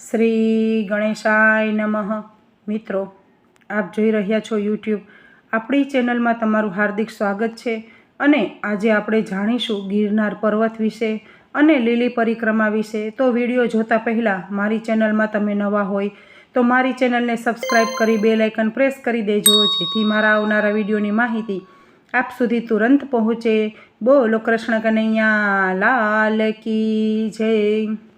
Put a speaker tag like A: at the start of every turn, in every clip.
A: શ્રી ગણેશાય નમઃ. મિત્રો, આપ જોઈ રહ્યા છો યુટ્યુબ. આપણી ચેનલમાં તમારું હાર્દિક સ્વાગત છે અને આજે આપણે જાણીશું ગિરનાર પર્વત વિશે અને લીલી પરિક્રમા વિશે. તો વીડિયો જોતા પહેલાં મારી ચેનલમાં તમે નવા હોય તો મારી ચેનલને સબસ્ક્રાઈબ કરી બે લાઇકન પ્રેસ કરી દેજો, જેથી મારા આવનારા વિડીયોની માહિતી આપ સુધી તુરંત પહોંચે. બોલો કૃષ્ણ કનૈયા, લાલ કી જય.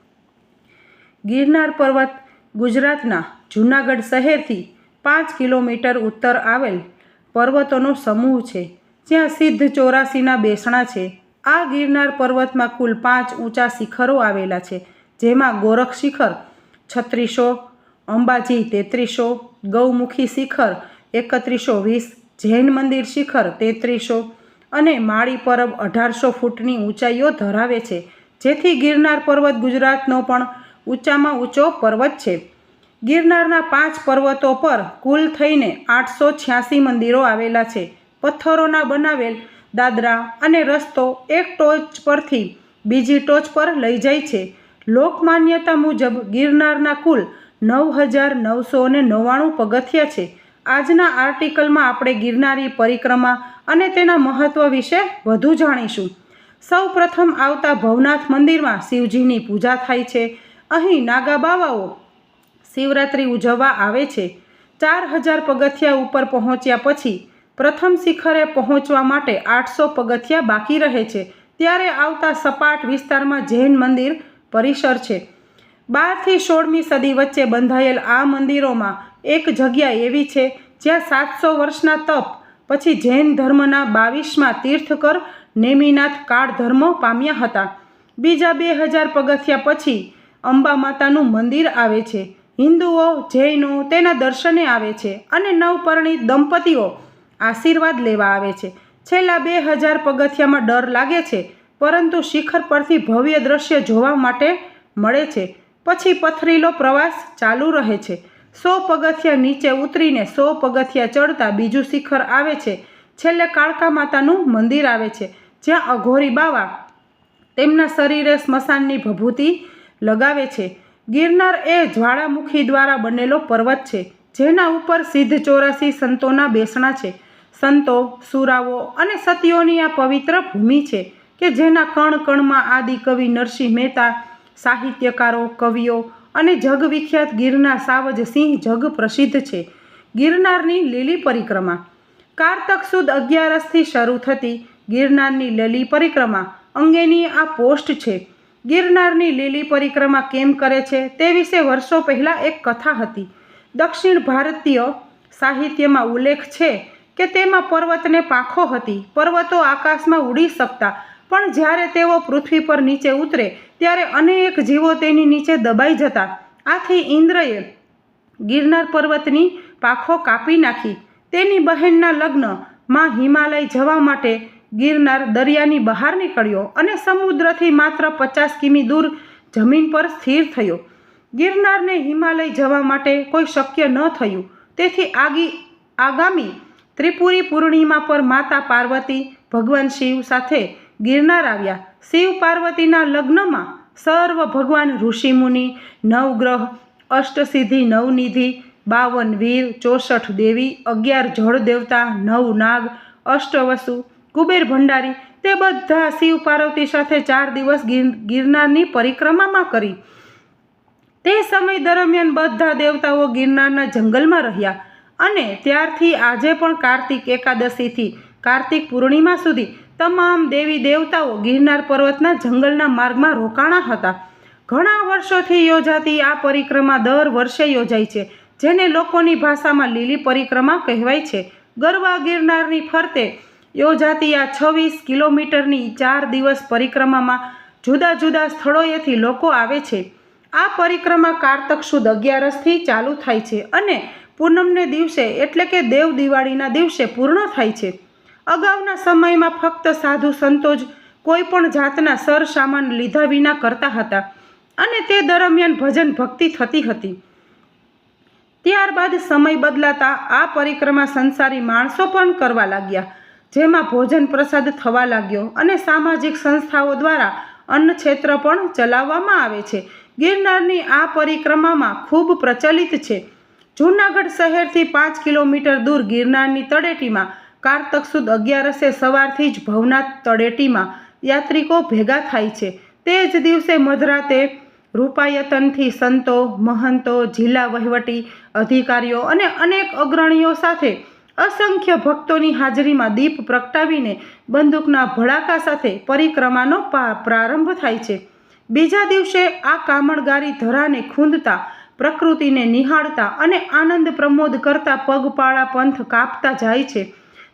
A: ગિરનાર પર્વત ગુજરાતના જૂનાગઢ શહેરથી પાંચ કિલોમીટર ઉત્તર આવેલ પર્વતોનો સમૂહ છે. જ્યાં સિદ્ધ ચોરાસીના બેસણા છે. આ ગિરનાર પર્વતમાં કુલ પાંચ ઊંચા શિખરો આવેલા છે. જેમાં ગોરખ શિખર છત્રીસો, અંબાજી તેત્રીસો, ગૌમુખી શિખર એકત્રીસો વીસ, જૈન મંદિર શિખર તેત્રીસો અને માળી પરબ અઢારસો ફૂટની ઊંચાઈઓ ધરાવે છે. જેથી ગિરનાર પર્વત ગુજરાતનો પણ ઊંચામાં ઊંચો પર્વત છે. ગિરનારના પાંચ પર્વતો પર કુલ થઈને આઠસો છ્યાસી મંદિરો આવેલા છે. પથ્થરોના બનાવેલ દાદરા અને રસ્તો એક ટોચ પરથી બીજી ટોચ પર લઈ જાય છે. લોકમાન્યતા મુજબ ગિરનારના કુલ નવ હજાર નવસો ને નવ્વાણું પગથિયા છે. આજના આર્ટિકલમાં આપણે ગિરનારી પરિક્રમા અને તેના મહત્ત્વ વિશે વધુ જાણીશું. સૌ પ્રથમ આવતા ભવનાથ મંદિરમાં શિવજીની પૂજા થાય છે. અહીં નાગા બાવાઓ શિવરાત્રિ ઉજવવા આવે છે. ચાર હજાર પગથિયા ઉપર પહોંચ્યા પછી પ્રથમ શિખરે પહોંચવા માટે આઠસો પગથિયા બાકી રહે છે. ત્યારે આવતા સપાટ વિસ્તારમાં જૈન મંદિર પરિસર છે. બારથી સોળમી સદી વચ્ચે બંધાયેલ આ મંદિરોમાં એક જગ્યા એવી છે જ્યાં સાતસો વર્ષના તપ, પછી જૈન ધર્મના બાવીસમાં તીર્થકર નેમિનાથ કાળ ધર્મ પામ્યા હતા. બીજા બે હજાર પગથિયા પછી અંબા માતાનું મંદિર આવે છે. હિન્દુઓ, જૈનો તેના દર્શને આવે છે અને નવપરણિત દંપતીઓ આશીર્વાદ લેવા આવે છે. છેલ્લા બે હજાર પગથિયામાં ડર લાગે છે, પરંતુ શિખર પરથી ભવ્ય દ્રશ્ય જોવા માટે મળે છે. પછી પથરીલો પ્રવાસ ચાલુ રહે છે. સો પગથિયા નીચે ઉતરીને સો પગથિયા ચડતા બીજું શિખર આવે છે. છેલ્લે કાળકા માતાનું મંદિર આવે છે, જ્યાં અઘોરી બાવા તેમના શરીરે સ્મશાનની ભભૂતિ લગાવે છે. ગિરનાર એ જ્વાળામુખી દ્વારા બનેલો પર્વત છે, જેના ઉપર સિદ્ધ ચોરાસી સંતોના બેસણા છે. સંતો, સુરાવો અને સતીઓની આ પવિત્ર ભૂમિ છે કે જેના કણ કણમાં આદિ કવિ નરસિંહ મહેતા, સાહિત્યકારો, કવિઓ અને જગવિખ્યાત ગિરનાર સાવજસિંહ જગ પ્રસિદ્ધ છે. ગિરનારની લીલી પરિક્રમા. કારતક સુદ અગિયારસથી શરૂ થતી ગિરનારની લીલી પરિક્રમા અંગેની આ પોસ્ટ છે. ગિરનારની લીલી પરિક્રમા કેમ કરે છે તે વિશે વર્ષો પહેલાં એક કથા હતી. દક્ષિણ ભારતીય સાહિત્યમાં ઉલ્લેખ છે કે તેમાં પર્વતને પાંખો હતી. પર્વતો આકાશમાં ઉડી શકતા પણ જ્યારે તેઓ પૃથ્વી પર નીચે ઉતરે, ત્યારે અનેક જીવો તેની નીચે દબાઈ જતા. આથી ઇન્દ્રએ ગિરનાર પર્વતની પાંખો કાપી નાખી. તેની બહેનના લગ્નમાં હિમાલય જવા માટે ગિરનાર દરિયાની બહાર નીકળ્યો અને સમુદ્રથી માત્ર પચાસ કિમી દૂર જમીન પર સ્થિર થયો. ગિરનારને હિમાલય જવા માટે કોઈ શક્ય ન થયું. તેથી આગી, આગામી ત્રિપુરી પૂર્ણિમા પર માતા પાર્વતી, ભગવાન શિવ સાથે ગિરનાર આવ્યા. શિવ પાર્વતીના લગ્નમાં સર્વ ભગવાન ઋષિમુનિ, નવગ્રહ, અષ્ટસિદ્ધિ, નવનિધિ, બાવન વીર, ચોસઠ દેવી, અગિયાર જળ દેવતા, નવ નાગ, અષ્ટવસુ કુબેર ભંડારી તે બધા શિવ પાર્વતી સાથે ચાર દિવસ ગિરનારની પરિક્રમામાં કરી. તે સમય દરમિયાન બધા દેવતાઓ ગિરનારના જંગલમાં રહ્યા અને ત્યારથી આજે પણ કાર્તિક એકાદશીથી કાર્તિક પૂર્ણિમા સુધી તમામ દેવી દેવતાઓ ગિરનાર પર્વતના જંગલના માર્ગમાં રોકાણા હતા. ઘણા વર્ષોથી યોજાતી આ પરિક્રમા દર વર્ષે યોજાય છે, જેને લોકોની ભાષામાં લીલી પરિક્રમા કહેવાય છે. ગરવા ગિરનારની ફરતે યોજાતી આ છવ્વીસ કિલોમીટરની ચાર દિવસ પરિક્રમામાં જુદા જુદા સ્થળોએથી લોકો આવે છે. આ પરિક્રમા કારતક સુદ અગિયારસથી ચાલુ થાય છે અને પૂનમને દિવસે એટલે કે દેવ દિવાળીના દિવસે પૂર્ણ થાય છે. અગાઉના સમયમાં ફક્ત સાધુ સંતો જ કોઈ પણ જાતના સર સામાન લીધા વિના કરતા હતા અને તે દરમિયાન ભજન ભક્તિ થતી હતી. ત્યારબાદ સમય બદલાતા આ પરિક્રમા સંસારી માણસો પણ કરવા લાગ્યા. જેમાં ભોજન પ્રસાદ થવા લાગ્યો અને સામાજિક સંસ્થાઓ દ્વારા અન્ન ક્ષેત્ર પણ ચલાવવામાં આવે છે. ગિરનારની આ પરિક્રમામાં ખૂબ પ્રચલિત છે. જૂનાગઢ શહેરથી પાંચ કિલોમીટર દૂર ગિરનારની તળેટીમાં કારતક સુદ અગિયારસે સવારથી જ ભવનાથ તળેટીમાં યાત્રિકો ભેગા થાય છે. તે જ દિવસે મધરાતે રૂપાયતનથી સંતો, મહંતો, જિલ્લા વહીવટી અધિકારીઓ અને અનેક અગ્રણીઓ સાથે અસંખ્ય ભક્તોની હાજરીમાં દીપ પ્રગટાવીને બંદૂકના ભડાકા સાથે પરિક્રમાનો પ્રારંભ થાય છે. બીજા દિવસે આ કામણગારી ધરાને ખૂંદતા, પ્રકૃતિને નિહાળતા અને આનંદ પ્રમોદ કરતા પગપાળા પંથ કાપતા જાય છે.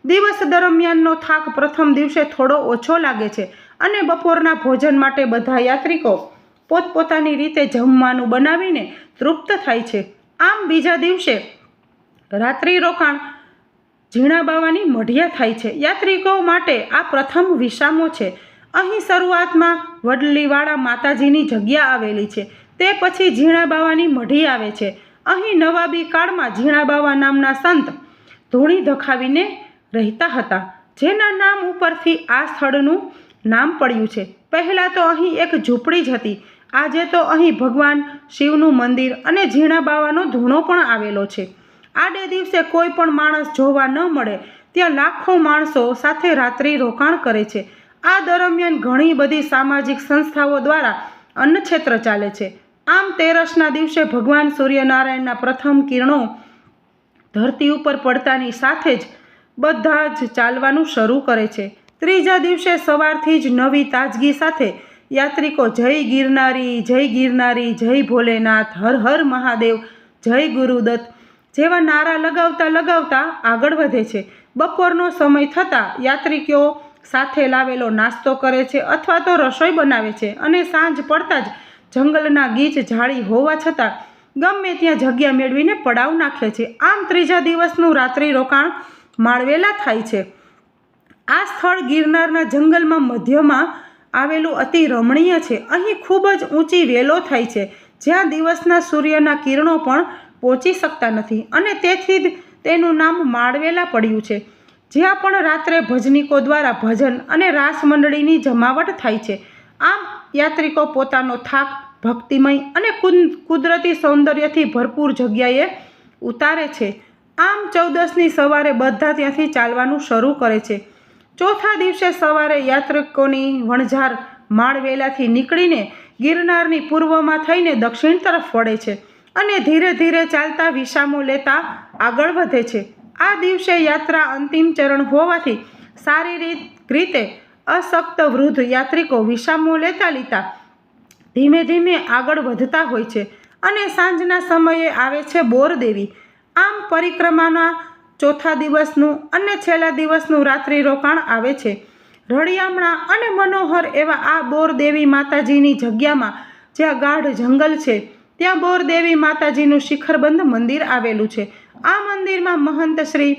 A: દિવસ દરમિયાનનો થાક પ્રથમ દિવસે થોડો ઓછો લાગે છે અને બપોરના ભોજન માટે બધા યાત્રિકો પોતપોતાની રીતે જમવાનું બનાવીને તૃપ્ત થાય છે. આમ બીજા દિવસે રાત્રિ રોકાણ ઝીણા બાવાની મઢિયા થાય છે. યાત્રિકો માટે આ પ્રથમ વિસામો છે. અહીં શરૂઆતમાં વડલીવાળા માતાજીની જગ્યા આવેલી છે. તે પછી ઝીણા બાવાની મઢી આવે છે. અહીં નવાબી કાળમાં ઝીણા બાવા નામના સંત ધૂણી ધખાવીને રહેતા હતા, જેના નામ ઉપરથી આ સ્થળનું નામ પડ્યું છે. પહેલાં તો અહીં એક ઝૂંપડી જ હતી. આજે તો અહીં ભગવાન શિવનું મંદિર અને ઝીણા બાવાનો ધૂણો પણ આવેલો છે. આડે દિવસે કોઈ પણ માણસ જોવા ન મળે, ત્યાં લાખો માણસો સાથે રાત્રિ રોકાણ કરે છે. આ દરમિયાન ઘણી બધી સામાજિક સંસ્થાઓ દ્વારા અન્નક્ષેત્ર ચાલે છે. આમ તેરસના દિવસે ભગવાન સૂર્યનારાયણના પ્રથમ કિરણો ધરતી ઉપર પડતાની સાથે જ બધા જ ચાલવાનું શરૂ કરે છે. ત્રીજા દિવસે સવારથી જ નવી તાજગી સાથે યાત્રિકો જય ગિરનારી જય ગિરનારી, જય ભોલેનાથ, હર હર મહાદેવ, જય ગુરુદત્ત જેવા નારા લગાવતા લગાવતા આગળ વધે છે. બપોરનો સમય થતાં યાત્રિકો સાથે લાવેલો નાસ્તો કરે છે અથવા તો રસોઈ બનાવે છે અને સાંજ પડતા જ જંગલના ગીચ ઝાડી હોવા છતાં ગમે ત્યાં જગ્યા મેળવીને પડાવ નાખે છે. આમ ત્રીજા દિવસનું રાત્રિ રોકાણ માળવેલા થાય છે. આ સ્થળ ગિરનારના જંગલમાં મધ્યમાં આવેલું અતિ રમણીય છે. અહીં ખૂબ જ ઊંચી વેલો થાય છે. જ્યાં દિવસના સૂર્યના કિરણો પણ પહોંચી શકતા નથી અને તેથી જ તેનું નામ માળવેલા પડ્યું છે, જ્યાં પણ રાત્રે ભજનીકો દ્વારા ભજન અને રાસ મંડળીની જમાવટ થાય છે. આમ, યાત્રિકો પોતાનો થાક, ભક્તિમય અને કુદરતી સૌંદર્યથી ભરપૂર જગ્યાએ ઉતારે છે. આમ, ચૌદસની સવારે બધા ત્યાંથી ચાલવાનું શરૂ કરે છે. ચોથા દિવસે સવારે યાત્રિકોની વણઝાર માળવેલાથી નીકળીને ગિરનારની પૂર્વમાં થઈને દક્ષિણ તરફ વળે છે. અને ધીરે ધીરે ચાલતા વિસામો લેતા આગળ વધે છે. આ દિવસે યાત્રા અંતિમ ચરણ હોવાથી શારીરિક રીતે અશક્ત વૃદ્ધ યાત્રિકો વિસામો લેતા લેતા ધીમે ધીમે આગળ વધતા હોય છે અને સાંજના સમયે આવે છે બોરદેવી આમ પરિક્રમાના ચોથા દિવસનું અને છેલ્લા દિવસનું રાત્રિ રોકાણ આવે છે. રળિયામણા અને મનોહર એવા આ બોરદેવી માતાજીની જગ્યામાં જ્યાં ગાઢ જંગલ છે. ત્યાં બોરદેવી માતાજીનું શિખરબંધ મંદિર આવેલું છે. આ મંદિરમાં મહંત શ્રી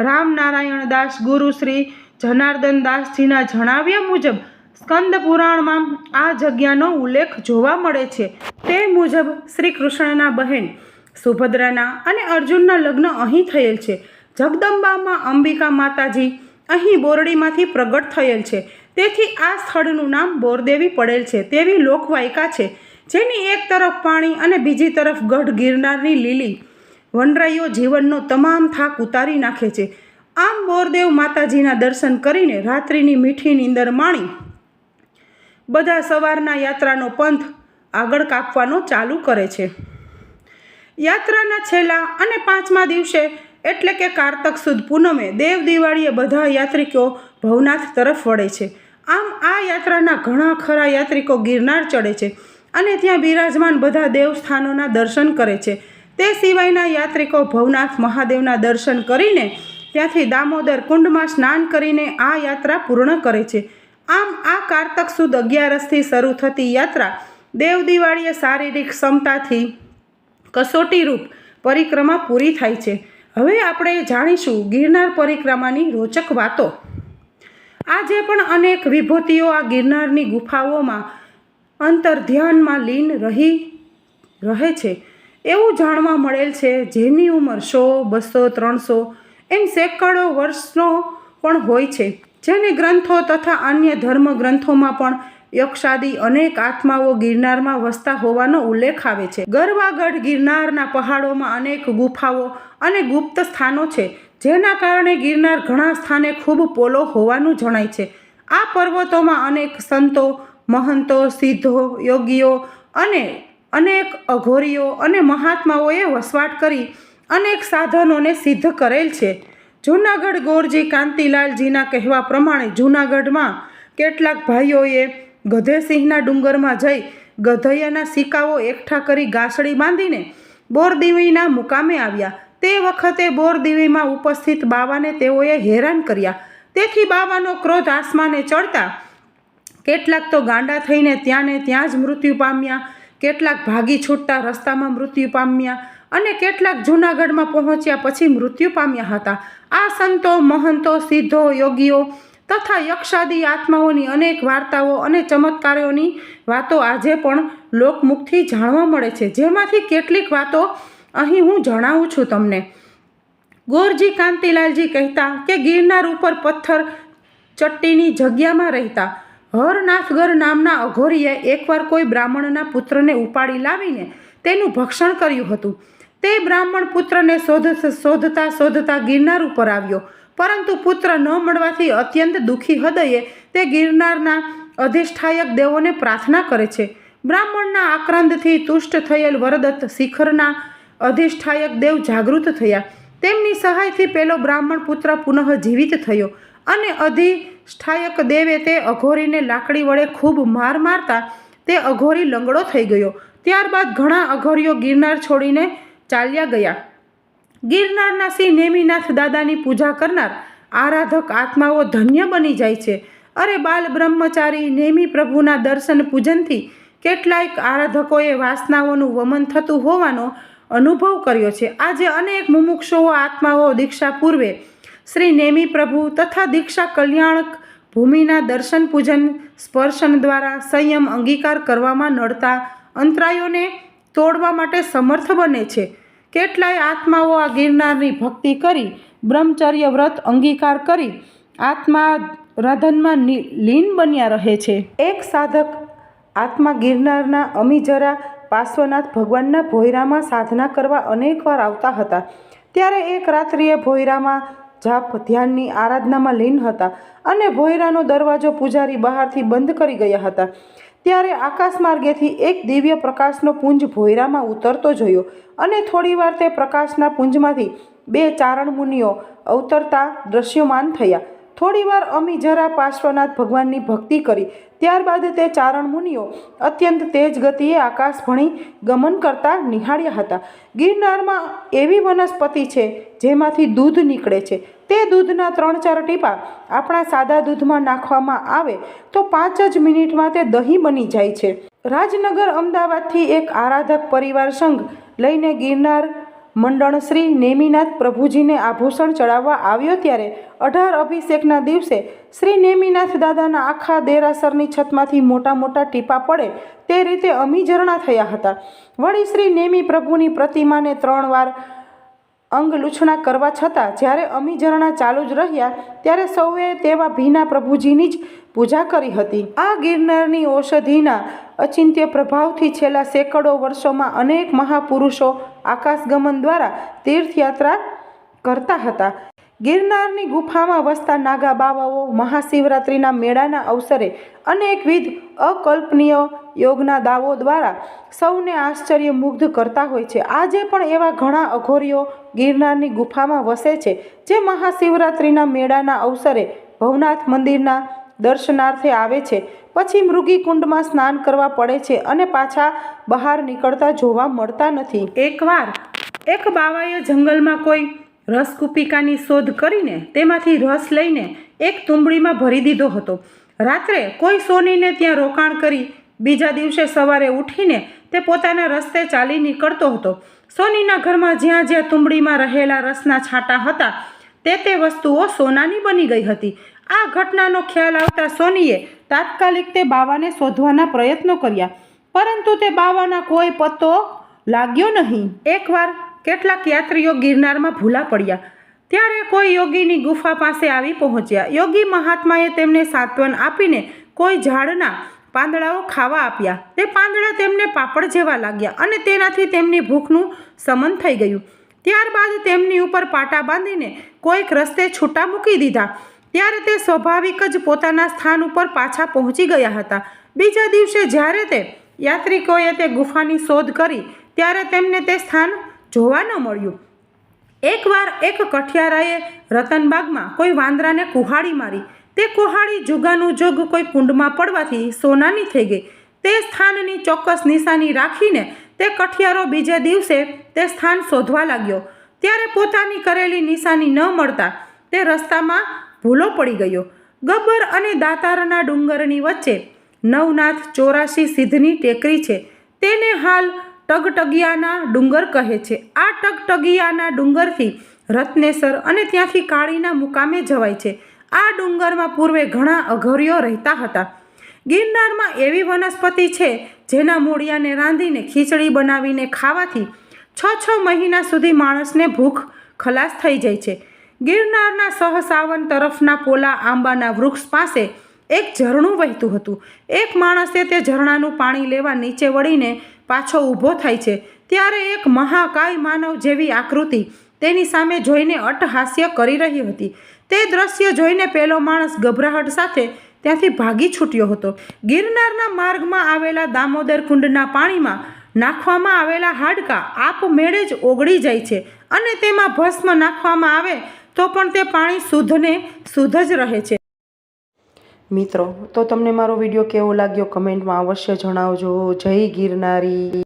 A: રામનારાયણ દાસ, ગુરુ શ્રી જનાર્દન દાસજીના જણાવ્યા મુજબ સ્કંદ પુરાણમાં આ જગ્યાનો ઉલ્લેખ જોવા મળે છે. તે મુજબ શ્રી કૃષ્ણના બહેન સુભદ્રાના અને અર્જુનના લગ્ન અહીં થયેલ છે. જગદંબામાં અંબિકા માતાજી અહીં બોરડીમાંથી પ્રગટ થયેલ છે. તેથી આ સ્થળનું નામ બોરદેવી પડેલ છે તેવી લોકવાયકા છે. જેની એક તરફ પાણી અને બીજી તરફ ગઢ ગિરનારની લીલી વનરાઈઓ જીવનનો તમામ થાક ઉતારી નાખે છે. આમ બોરદેવ માતાજીના દર્શન કરીને રાત્રિની મીઠી નીંદર માણી બધા સવારના યાત્રાનો પંથ આગળ કાપવાનો ચાલુ કરે છે. યાત્રાના છેલ્લા અને પાંચમા દિવસે એટલે કે કારતક સુદ પૂનમે દેવ દિવાળીએ બધા યાત્રિકો ભવનાથ તરફ વળે છે. આમ આ યાત્રાના ઘણા ખરા યાત્રિકો ગિરનાર ચડે છે. અને ત્યાં બિરાજમાન બધા દેવસ્થાનોના દર્શન કરે છે. તે સિવાયના યાત્રિકો ભવનાથ મહાદેવના દર્શન કરીને ત્યાંથી દામોદર કુંડમાં સ્નાન કરીને આ યાત્રા પૂર્ણ કરે છે. આમ આ કારતક સુદ અગિયારસથી શરૂ થતી યાત્રા દેવ દિવાળીએ શારીરિક ક્ષમતાથી કસોટીરૂપ પરિક્રમા પૂરી થાય છે. હવે આપણે જાણીશું ગિરનાર પરિક્રમાની રોચક વાતો. આજે પણ અનેક વિભૂતિઓ આ ગિરનારની ગુફાઓમાં અંતર ધ્યાનમાં લીન રહી રહે છે. એવું જાણવા મળેલ છે, જેની ઉંમર સો, બસો, ત્રણસો એમ સેંકડો વર્ષનો પણ હોય છે. જેને ગ્રંથો તથા અન્ય ધર્મ ગ્રંથોમાં પણ યક્ષાદી અનેક આત્માઓ ગિરનારમાં વસતા હોવાનો ઉલ્લેખ આવે છે. ગરવાગઢ ગિરનારના પહાડોમાં અનેક ગુફાઓ અને ગુપ્ત સ્થાનો છે, જેના કારણે ગિરનાર ઘણા સ્થાને ખૂબ પોલો હોવાનું જણાય છે. આ પર્વતોમાં અનેક સંતો મહંતો, સિદ્ધો, યોગીઓ અને અનેક અઘોરીઓ અને મહાત્માઓએ વસવાટ કરી અનેક સાધનોને સિદ્ધ કરેલ છે. જૂનાગઢ ગોરજી કાંતિલાલજીના કહેવા પ્રમાણે જૂનાગઢમાં કેટલાક ભાઈઓએ ગધેસિંહના ડુંગરમાં જઈ ગધૈયાના સિક્કાઓ એકઠા કરી ગાસડી બાંધીને બોરદેવીના મુકામે આવ્યા. તે વખતે બોરદેવીમાં ઉપસ્થિત બાવાને તેઓએ હેરાન કર્યા. તેથી બાવાનો ક્રોધ આસમાને ચડતા કેટલાક તો ગાંડા થઈને ત્યાં ને ત્યાં જ મૃત્યુ પામ્યા, કેટલાક ભાગી છૂટતા રસ્તામાં મૃત્યુ પામ્યા અને કેટલાક જૂનાગઢમાં પહોંચ્યા પછી મૃત્યુ પામ્યા હતા. આ સંતો, મહંતો, સિદ્ધો, યોગીઓ તથા યક્ષાદી આત્માઓની અનેક વાર્તાઓ અને ચમત્કારોની વાતો આજે પણ લોકમુખથી જાણવા મળે છે. જેમાંથી કેટલીક વાતો અહીં હું જણાવું છું તમને. ગોરજી કાંતિલાલજી કહેતા કે ગિરનાર ઉપર પથ્થર ચટ્ટીની જગ્યામાં રહેતા હરનાથગર નામના અઘોરીએ એકવાર કોઈ બ્રાહ્મણના પુત્રને ઉપાડી લાવીને તેનું ભક્ષણ કર્યું હતું. તે બ્રાહ્મણ પુત્રને શોધ શોધતા શોધતા ગિરનાર ઉપર આવ્યો. પરંતુ પુત્ર ન મળવાથી અત્યંત દુઃખી હૃદયે તે ગિરનારના અધિષ્ઠાયક દેવોને પ્રાર્થના કરે છે. બ્રાહ્મણના આક્રંદથી તુષ્ટ થયેલ વરદત્ત શિખરના અધિષ્ઠાયક દેવ જાગૃત થયા. તેમની સહાયથી પેલો બ્રાહ્મણ પુત્ર પુનઃ જીવિત થયો. અને અધિષ્ઠાયક દેવે તે અઘોરીને લાકડી વડે ખૂબ માર મારતા તે અઘોરી લંગડો થઈ ગયો. ત્યારબાદ ઘણા અઘોરીઓ ગિરનાર છોડીને ચાલ્યા ગયા. ગિરનારના શ્રી નેમિનાથ દાદાની પૂજા કરનાર આરાધક આત્માઓ ધન્ય બની જાય છે. અરે બાલ બ્રહ્મચારી નેમી પ્રભુના દર્શન પૂજનથી કેટલાય આરાધકોએ વાસનાઓનું વમન થતું હોવાનો અનુભવ કર્યો છે. આજે અનેક મુમુક્ષુઓ આત્માઓ દીક્ષા પૂર્વે શ્રી નેમી પ્રભુ તથા દીક્ષા કલ્યાણક ભૂમિના દર્શન પૂજન સ્પર્શન દ્વારા સંયમ અંગીકાર કરવામાં નડતા અંતરાયોને તોડવા માટે સમર્થ બને છે. કેટલાય આત્માઓ આ ગિરનારની ભક્તિ કરી, બ્રહ્મચર્ય વ્રત અંગીકાર કરી આત્મા રાધનમાં લીન બન્યા રહે છે. એક સાધક આત્મા ગિરનારના અમીજરા પાર્શ્વનાથ ભગવાનના ભોયરામાં સાધના કરવા અનેકવાર આવતા હતા. ત્યારે એક રાત્રિએ ભોયરામાં જાપ, ધ્યાનની આરાધનામાં લીન હતા અને ભોયરાનો દરવાજો પૂજારી બહારથી બંધ કરી ગયા હતા. ત્યારે આકાશ માર્ગેથી એક દિવ્ય પ્રકાશનો પુંજ ભોયરામાં ઉતરતો જોયો અને થોડીવાર તે પ્રકાશના પુંજમાંથી બે ચારણ મુનિઓ અવતરતા દ્રશ્યમાન થયા. થોડીવાર અમી જરા પાર્શ્વનાથ ભગવાનની ભક્તિ કરી. ત્યારબાદ તે ચારણ મુનિઓ અત્યંત તેજ ગતિએ આકાશ ભણી ગમન કરતા નિહાળ્યા હતા. ગિરનારમાં એવી વનસ્પતિ છે જેમાંથી દૂધ નીકળે છે. તે દૂધના ત્રણ ચાર ટીપા આપણા સાદા દૂધમાં નાખવામાં આવે તો પાંચ જ મિનિટમાં તે દહીં બની જાય છે. રાજનગર અમદાવાદથી એક આરાધક પરિવાર સંઘ લઈને ગિરનાર મંડળ શ્રી નેમિનાથ પ્રભુજીને આભૂષણ ચડાવવા આવ્યો ત્યારે અઢાર અભિષેકના દિવસે શ્રી નેમિનાથ દાદાના આખા દેરાસરની છતમાંથી મોટા મોટા ટીપા પડે તે રીતે અમીઝરણા થયા હતા. વળી શ્રી નેમી પ્રભુની પ્રતિમાને ત્રણ વાર અંગ લૂછણા કરવા છતાં જ્યારે અમીઝરણા ચાલુ જ રહ્યા ત્યારે સૌએ તેવા ભીના પ્રભુજીની જ પૂજા કરી હતી. આ ગિરનારની ઔષધિના અચિંત્ય પ્રભાવથી છેલ્લા સેંકડો વર્ષોમાં અનેક મહાપુરુષો આકાશગમન દ્વારા તીર્થયાત્રા કરતા હતા. ગિરનારની ગુફામાં વસતા નાગા બાવાઓ મહાશિવરાત્રિના મેળાના અવસરે અનેકવિધ અકલ્પનીય યોગના દાવો દ્વારા સૌને આશ્ચર્ય મુગ્ધ કરતા હોય છે. આજે પણ એવા ઘણા અઘોરીઓ ગિરનારની ગુફામાં વસે છે, જે મહાશિવરાત્રિના મેળાના અવસરે ભવનાથ મંદિરના દર્શનાર્થે આવે છે. પછી મૃગી કુંડમાં સ્નાન કરવા પડે છે અને પાછા બહાર નીકળતા જોવા મળતા નથી. એકવાર એક બાવાએ જંગલમાં કોઈ રસકુપિકાની શોધ કરીને તેમાંથી રસ લઈને એક તુંબડીમાં ભરી દીધો હતો. રાત્રે કોઈ સોનીને ત્યાં રોકાણ કરી બીજા દિવસે સવારે ઉઠીને તે પોતાના રસ્તે ચાલી નીકળતો હતો. સોનીના ઘરમાં જ્યાં જ્યાં તુંબડીમાં રહેલા રસના છાંટા હતા, તે તે વસ્તુઓ સોનાની બની ગઈ હતી. આ ઘટનાનો ખ્યાલ આવતા સોનીએ તાત્કાલિક તે બાવાને શોધવાના પ્રયત્નો કર્યા. પરંતુ તે બાવાના કોઈ પત્તો લાગ્યો નહીં. એકવાર કેટલાક યાત્રીઓ ગિરનારમાં ભૂલા પડ્યા. ત્યારે કોઈ યોગીની ગુફા પાસે આવી પહોંચ્યા. યોગી મહાત્માએ તેમને સાંત્વન આપીને કોઈ ઝાડના પાંદડાઓ ખાવા આપ્યા. તે પાંદડા તેમને પાપડ જેવા લાગ્યા અને તેનાથી તેમની ભૂખનું સમન થઈ ગયું. ત્યારબાદ તેમની ઉપર પાટા બાંધીને કોઈક રસ્તે છૂટા મૂકી દીધા. ત્યારે તે સ્વાભાવિક જ પોતાના સ્થાન ઉપર પાછા પહોંચી ગયા હતા. બીજા દિવસે જ્યારે તે યાત્રિકોએ તે ગુફાની શોધ કરી, ત્યારે તેમને તે સ્થાન જોવા ન મળ્યું. એકવાર એક કઠિયારાએ રતનબાગમાં કોઈ વાંદરાને કુહાડી મારી. તે કુહાડી જુગાનું જુગ કોઈ કુંડમાં પડવાથી સોનાની થઈ ગઈ. તે સ્થાનની ચોક્કસ નિશાની રાખીને તે કઠિયારો બીજે દિવસે તે સ્થાન શોધવા લાગ્યો. ત્યારે પોતાની કરેલી નિશાની ન મળતા તે રસ્તામાં ભૂલો પડી ગયો. ગબ્બર અને દાતારના ડુંગરની વચ્ચે નવનાથ ચોરાશી સિદ્ધની ટેકરી છે. તેને હાલ ટગટગિયાના ડુંગર કહે છે. આ ટગટગિયાના ડુંગરથી રત્નેસર અને ત્યાંથી કાળીના મુકામે જવાય છે. આ ડુંગરમાં પૂર્વે ઘણા અઘરીઓ રહેતા હતા. ગિરનારમાં એવી વનસ્પતિ છે જેના મૂળિયાને રાંધીને, ખીચડી બનાવીને ખાવાથી છ છ મહિના સુધી માણસને ભૂખ ખલાસ થઈ જાય છે. ગિરનારના સહસાવન તરફના પોલા આંબાના વૃક્ષ પાસે એક ઝરણું વહેતું હતું. એક માણસે તે ઝરણાનું પાણી લેવા નીચે વળીને પાછો ઊભો થાય છે. ત્યારે એક મહાકાય માનવ જેવી આકૃતિ તેની સામે જોઈને અટહાસ્ય કરી રહી હતી. તે દ્રશ્ય જોઈને પેલો માણસ ગભરાહટ સાથે ત્યાંથી ભાગી છૂટ્યો હતો. ગિરનારના માર્ગમાં આવેલા દામોદર કુંડના પાણીમાં નાખવામાં આવેલા હાડકાં આપમેળે જ ઓગળી જાય છે અને તેમાં ભસ્મ નાખવામાં આવે તો પણ તે પાણી શુદ્ધને શુદ્ધ જ રહે છે. મિત્રો, તો તમને મારો વીડિયો કેવો લાગ્યો કમેન્ટમાં અવશ્ય જણાવજો. જય ગિરનારી.